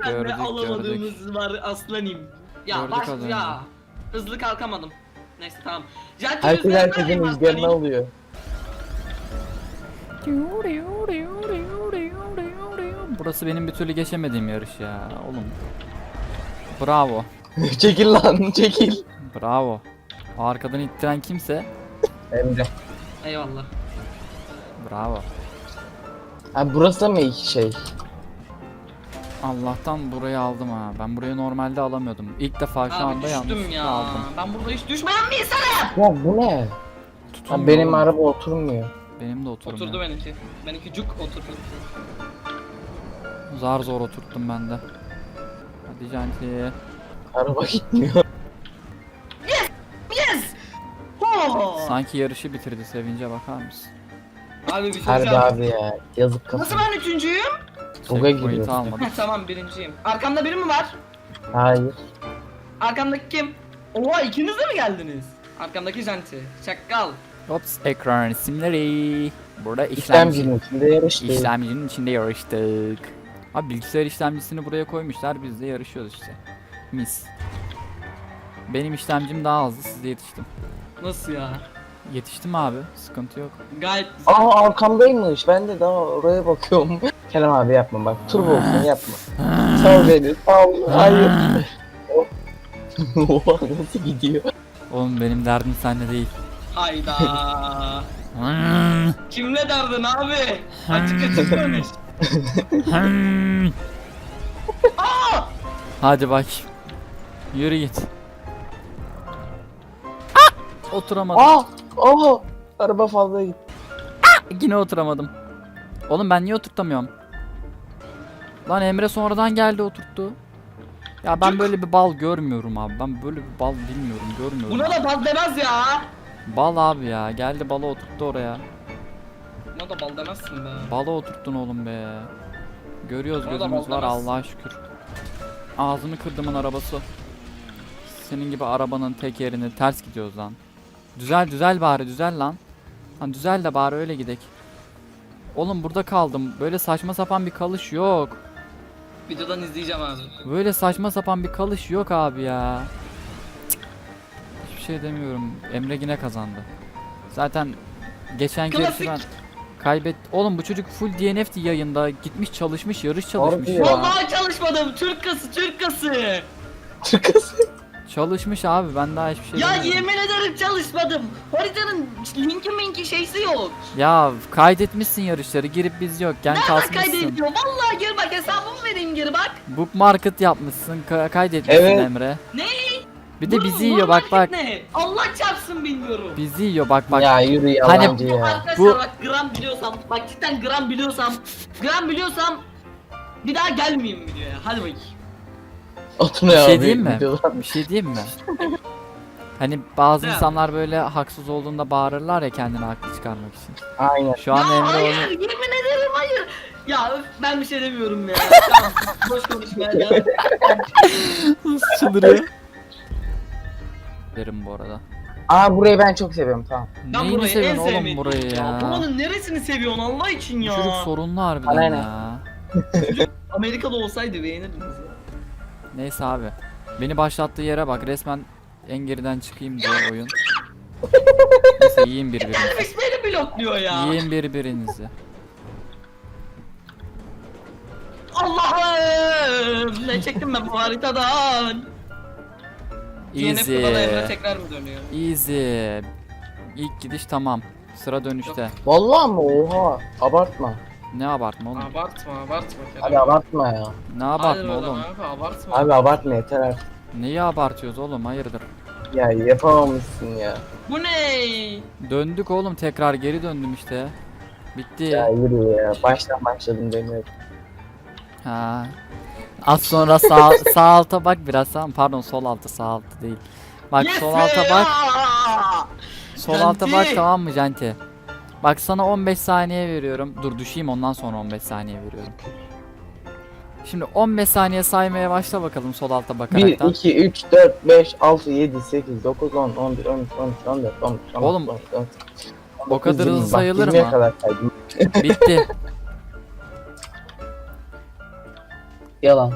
Ben de Gördük, alamadığımız var aslanım. Ya Gördük baş önce. ya. Hızlı kalkamadım. Neyse tamam. Janti Herkes yüzünden herkesin rüzgarını aslanım. alıyor. Burası benim bir türlü geçemediğim yarış ya oğlum. Bravo. çekil lan çekil. Bravo. O arkadan ittiren kimse Emre. Eyvallah. bravo. Ha burası da mı şey? Allah'tan burayı aldım ha. Ben burayı normalde alamıyordum. İlk defa şu Abi anda düştüm yanlışlıkla ya. aldım. Ben burada hiç düşmeyen bir insanım. Ya bu ne? Ha, benim oğlum. araba oturmuyor. Benim de oturmuyor. Oturdu benimki. Benimki cuk oturdu. Zar zor oturttum ben de. Hadi Janti. Araba gitmiyor. Yes! Oh! Sanki yarışı bitirdi sevince bakar mısın? Abi bir şey Harbi söyleyeceğim. abi ya. Yazık Nasıl ben üçüncüyüm? Checkpoint'i giriyor. tamam birinciyim. Arkamda biri mi var? Hayır. Arkamdaki kim? Oha ikiniz de mi geldiniz? Arkamdaki Janti. Çakkal. Ops ekran isimleri. Burada işlemci. İşlemcinin içinde yarıştı. İşlemcinin içinde yarıştık. Abi bilgisayar işlemcisini buraya koymuşlar biz de yarışıyoruz işte. Mis. Benim işlemcim daha hızlı size yetiştim. Nasıl ya? Yetiştim abi sıkıntı yok. Gayet güzel. Aa arkamdaymış. Ben de daha oraya bakıyorum. Kerem abi yapma bak. Turbo olsun yapma. Sağ ol beni. Sağ ol. Hayır. Oha nasıl gidiyor? Oğlum benim derdim sende değil. Hayda. Kimle derdin abi? Açık açık konuş. Hadi bak. Yürü git. Ah! Oturamadım. Aa! Aa! Araba fazla gitti. Yine oturamadım. Oğlum ben niye oturtamıyorum? Lan Emre sonradan geldi oturttu. Ya ben Cık. böyle bir bal görmüyorum abi. Ben böyle bir bal bilmiyorum, görmüyorum. Buna da bal demez ya. Bal abi ya. Geldi balı oturttu oraya. Buna da bal demezsin be. Balı oturttun oğlum be. Görüyoruz Bana da gözümüz var. Allah'a şükür. Ağzını kırdımın arabası. Senin gibi arabanın tekerini ters gidiyoruz lan. Düzel düzel bari düzel lan. Lan düzel de bari öyle gidek. Oğlum burada kaldım. Böyle saçma sapan bir kalış yok. Videodan izleyeceğim abi. Böyle saçma sapan bir kalış yok abi ya. Cık. Hiçbir şey demiyorum. Emre yine kazandı. Zaten geçen Klasik. ben kaybet. Oğlum bu çocuk full DNF yayında gitmiş çalışmış yarış çalışmış. Harbi ya. Vallahi çalışmadım. Türk kası, Türk kası. Çıkası. Çalışmış abi ben daha hiçbir şey Ya demiyorum. yemin ederim çalışmadım. Haritanın linki minki şeysi yok. Ya kaydetmişsin yarışları girip biz yokken Nereden kasmışsın. kaydediyor? Vallahi gir bak hesabımı vereyim geri bak. Bookmarket yapmışsın ka- kaydetmişsin Evet. Emre. Ne? Bir de Bu- bizi bu yiyor bak bak. market Ne? Allah çarpsın bilmiyorum. Bizi yiyor bak bak. Ya yürü Hani- yalancı ya. Arkadaşlar Bu- bak gram biliyorsam, bak cidden gram biliyorsam, gram biliyorsam bir daha gelmeyeyim videoya. Hadi bakayım. Otur Bir şey diyeyim mi? Bir şey diyeyim mi? Hani bazı Ne? insanlar böyle haksız olduğunda bağırırlar ya kendini haklı çıkarmak için. Aynen. Şu an ya Emre hayır, onu yemin ederim hayır. Ya öf, ben bir şey demiyorum ya. tamam, boş konuşma ya. çıldırıyor. Derim bu arada. Aa burayı ben çok seviyorum tamam. Ben Neyini burayı en seviyorsun oğlum sevmediğim burayı ya? Buranın neresini seviyorsun Allah için ya? Çocuk sorunlu harbiden ne? ya. Amerika'da olsaydı beğenirdiniz ya. Neyse abi. Beni başlattığı yere bak resmen en geriden çıkayım diye oyun. Neyse yiyin birbirinizi. Beni blokluyor ya. Yiyin birbirinizi. Allah'ım ne çektim ben bu haritadan. Easy. Emre tekrar mı dönüyor? Easy. İlk gidiş tamam. Sıra dönüşte. Vallahi mı? Oha. Abartma. Ne abartma oğlum? Abartma abartma Kerem. Abi abartma ya. Ne Hayır abartma oğlum oğlum? Abi, abartma. Abi abartma yeter artık. Neyi abartıyoruz oğlum? Hayırdır? Ya yapamamışsın ya. Bu ne? Döndük oğlum tekrar geri döndüm işte. Bitti. Ya yürü ya. Baştan başladım demiyorum. Ha. Az sonra sağ, sağ alta bak biraz sağ pardon sol alta sağ alta değil. Bak Yes sol alta ya! bak sol alta bak tamam mı Janti? Bak sana 15 saniye veriyorum. Dur düşeyim ondan sonra 15 saniye veriyorum. Şimdi 15 saniye saymaya başla bakalım sol alta 1, bakaraktan. 2, 3, 4, 5, 6, 7, 8, 9, 10, 11, 12, 13, 14, 15, 16, Oğlum, 17, 18, o kadar 19, hızlı 20. sayılır Bak, 20'ye mı? kadar saydım. Bitti. Yalan.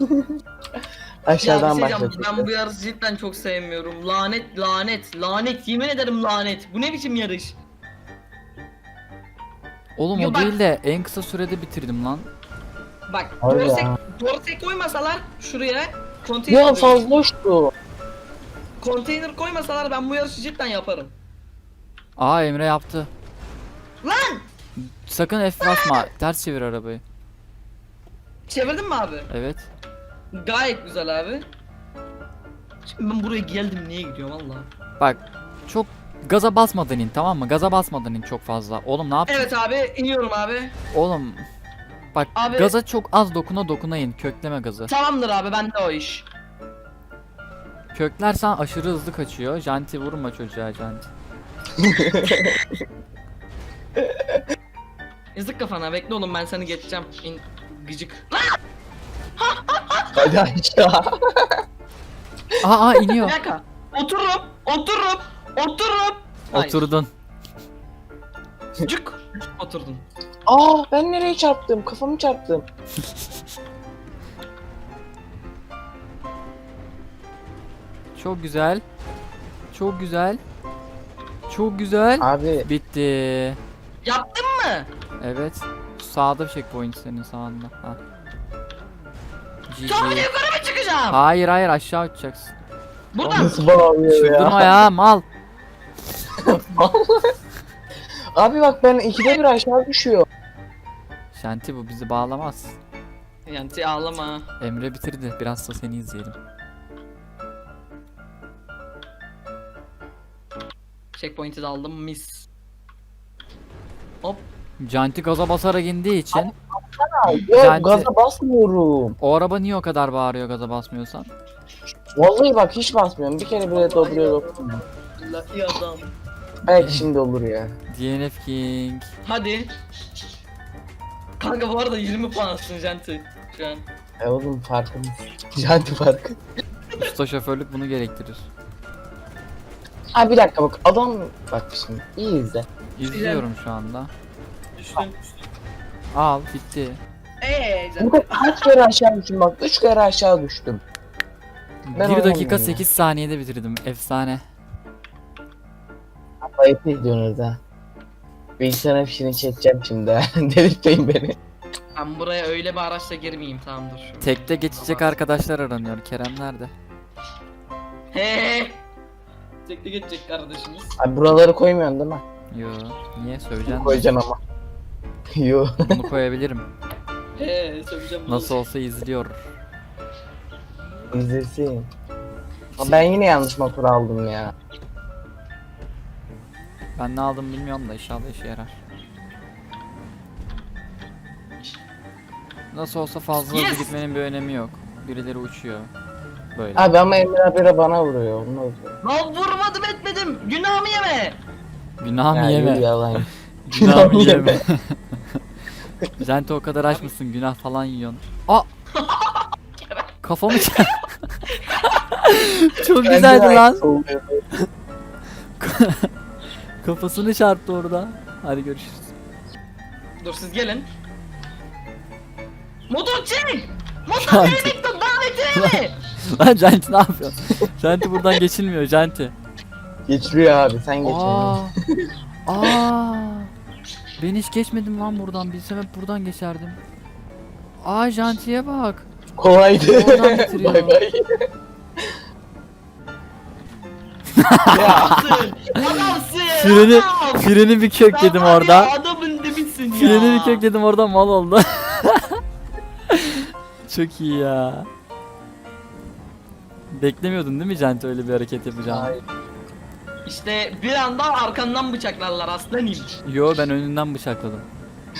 Aşağıdan ya bir şey diyeceğim, başladık. ben bu yarışı cidden çok sevmiyorum. Lanet lanet lanet yemin ederim lanet. Bu ne biçim yarış? Oğlum Yo, o bak- değil de en kısa sürede bitirdim lan. Bak Abi Dorsek, ya. Dorsek koymasalar şuraya konteyner, Ya fazla uçtu. konteyner koymasalar ben bu yarışı cidden yaparım. Aa Emre yaptı. Lan! Sakın F basma. Ters çevir arabayı. Çevirdin mi abi? Evet. Gayet güzel abi. Şimdi ben buraya geldim niye gidiyorum valla. Bak çok gaza basmadan in tamam mı? Gaza basmadan in çok fazla. Oğlum ne yaptın? Evet abi iniyorum abi. Oğlum bak Abi- gaza çok az dokuna dokuna in. Kökleme gazı. Tamamdır abi bende o iş. Köklersen aşırı hızlı kaçıyor. Janti vurma çocuğa Janti. Yazık kafana bekle oğlum ben seni geçeceğim. İn, gıcık. Hadi aşağı. Aa, aa Bir iniyor. dakika. Otururum, otururum, Hayır. Oturdun. Cık. Oturdun. Aa ben nereye çarptım? Kafamı çarptım. Çok güzel. Çok güzel. Çok güzel. Abi Bitti. Yaptın mı? Evet. Sağda bir checkpoint senin sağında. Ha. GG. Sonra yukarı mı çıkacağım? Hayır hayır aşağı uçacaksın. Buradan. nasıl Çıldırma ya? ya mal. Abi bak ben ikide bir aşağı düşüyor. Şanti bu bizi bağlamaz. Yanti ağlama. Emre bitirdi. Biraz da seni izleyelim. Checkpoint'i de aldım mis. Hop. Canti gaza basarak indiği için Ya Bence- gaza basmıyorum. o araba niye o kadar bağırıyor gaza basmıyorsan? Vallahi bak hiç basmıyorum. Bir kere bile dobluyor dobluyor. iyi adam. Belki şimdi olur ya. DNF King. Hadi. Kanka bu arada 20 puansın Janti. Şu an. E oğlum farkım. Janti farkı. Usta şoförlük bunu gerektirir. Ha bir dakika bak adam bak şimdi iyi izle. İzliyorum şu anda. Düştüm. Al bitti. Eee Janti. Burada kaç kere aşağı düştüm bak. Üç kere aşağı düştüm. Ben 1 dakika oynamıyorum ya. 8 saniyede bitirdim. Efsane. Ayıp ediyorsunuz ha. Bilgisayar fişini çekeceğim şimdi ha. Delirtmeyin beni. Ben buraya öyle bir araçla girmeyeyim tamamdır şu. Tekte geçecek arkadaşlar aranıyor. Kerem nerede? He. Tekli geçecek kardeşiniz. Abi buraları koymuyorsun değil mi? Yo. Niye söyleyeceksin? Koyacaksın ama. Yo. Bunu koyabilirim. He söyleyeceğim. bunu. Nasıl olsa izliyor. İzlesin. Ama Ben yine yanlış motor aldım ya. Ben ne aldım bilmiyorum da inşallah işe yarar. Nasıl olsa fazla hızlı Yes! gitmenin bir önemi yok. Birileri uçuyor. Böyle. Abi ama Emre abi bana vuruyor. Onu. Lan vurmadım etmedim. Günahımı yeme. Günah mı Ya, yeme? yalan. Günah mı yeme? Zente o kadar açmışsın günah falan yiyorsun. Aa! Kafamı çarp- Çok güzeldi lan. Kafasını çarptı orada. Hadi görüşürüz. Dur siz gelin. Motor çek. Motor Janti. beni davetine mi? Lan Janti ne yapıyorsun? Janti buradan geçilmiyor Janti. Geçiriyor abi sen geç. Aa. Aa. Ben hiç geçmedim lan buradan. Bilsem hep buradan geçerdim. Aa Janti'ye bak. Kolaydı. Oradan bitiriyor. bay bay. Ya Adamsın. Adamsın. Freni, adam. freni bir kök Sen yedim var ya, orada. Adamın dibisin ya. Freni bir kök yedim orada mal oldu. Çok iyi ya. Beklemiyordun değil mi Janti öyle bir hareket yapacağını? Hayır. İşte bir anda arkandan bıçaklarlar aslanım. Yo ben önünden bıçakladım.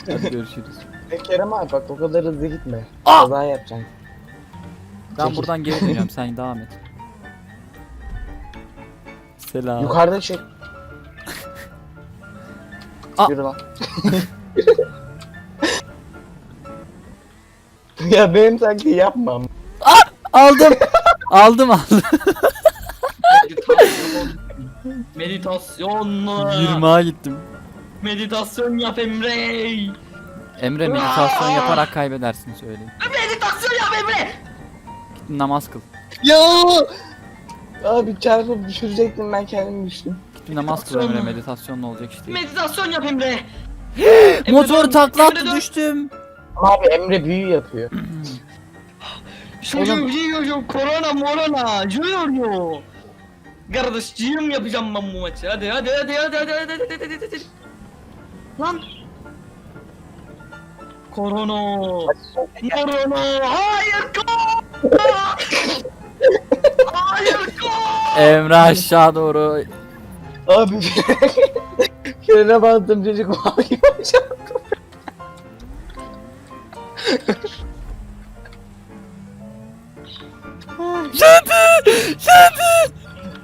Hadi görüşürüz. E, Kerem abi bak o kadar hızlı gitme. Aa! Kaza yapacaksın. Ben Çekil. buradan geri dönüyorum sen devam et. Selam. Yukarıda çek. Aa! Yürü lan. ya benim sanki yapmam. Aldım. aldım aldım. Meditasyon. Meditasyon. 20'a gittim. Meditasyon yap Emre. Emre meditasyon yaparak kaybedersin söyleyeyim. Meditasyon yap Emre. namaz kıl. Ya! Abi çarpıp düşürecektim ben kendimi düştüm. Git bir namaz kıl Meditasyon Emre meditasyon ne olacak işte. Meditasyon yap Emre. Motor takla attı düştüm. Abi Emre büyü yapıyor. Çocuğum yiyorum korona morona yiyor Kardeşciğim yapacağım ben bu maçı. Hadi hadi hadi hadi hadi hadi hadi hadi hadi hadi. Lan. Korona. Korona. Hayır gol. Emre aşağı doğru. Abi frene bastım çocuk mavi yapacağım.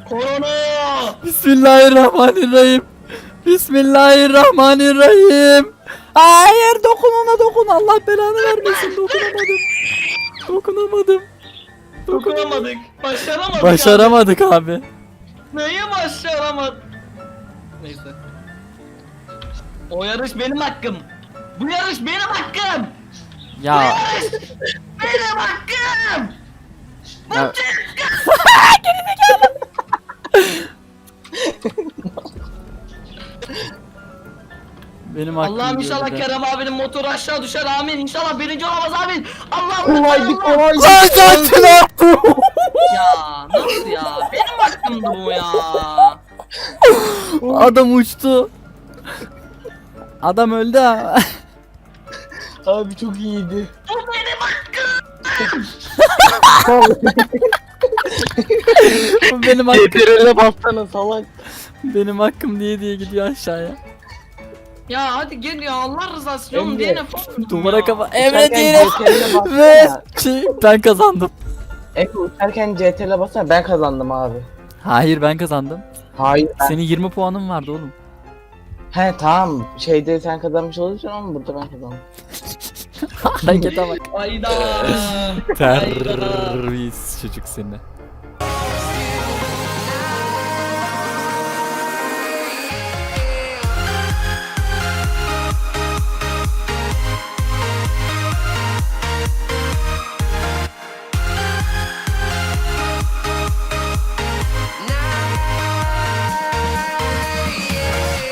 Korona. Bismillahirrahmanirrahim. Bismillahirrahmanirrahim. Hayır dokun ona dokun Allah belanı vermesin dokunamadım. Dokunamadım. Dokunamadık. Başaramadık. Başaramadık abi. abi. Neyi başaramadık? Neyse. O yarış benim hakkım. Bu yarış benim hakkım. Ya Yarış benim hakkım. Ya- benim hakkım Allah'ım inşallah de. Kerem abinin motoru aşağı düşer amin. İnşallah birinci olamaz amin. Allah'ım Kolaydı kolaydı. Lan zaten. Ya nasıl ya? Benim hakkımdı bu ya. Adam uçtu. Adam öldü ha. Abi çok iyiydi. Bu benim hakkım. Bu benim hakkım. CTRL'e bassana salak. Benim hakkım diye diye gidiyor aşağıya. Ya hadi gel ya Allah rızası için Emre. Duvara kafa. Emre diye. CTRL'e bassana. Ve şey, ben kazandım. Emre uçarken CTRL'e bassana ben kazandım abi. Hayır ben kazandım. Hayır ben. Senin 20 puanın vardı oğlum. He tamam şeyde sen kazanmış olursun ama burada ben kazandım. Harekete bak. Hayda. Terbiyesiz çocuk seni.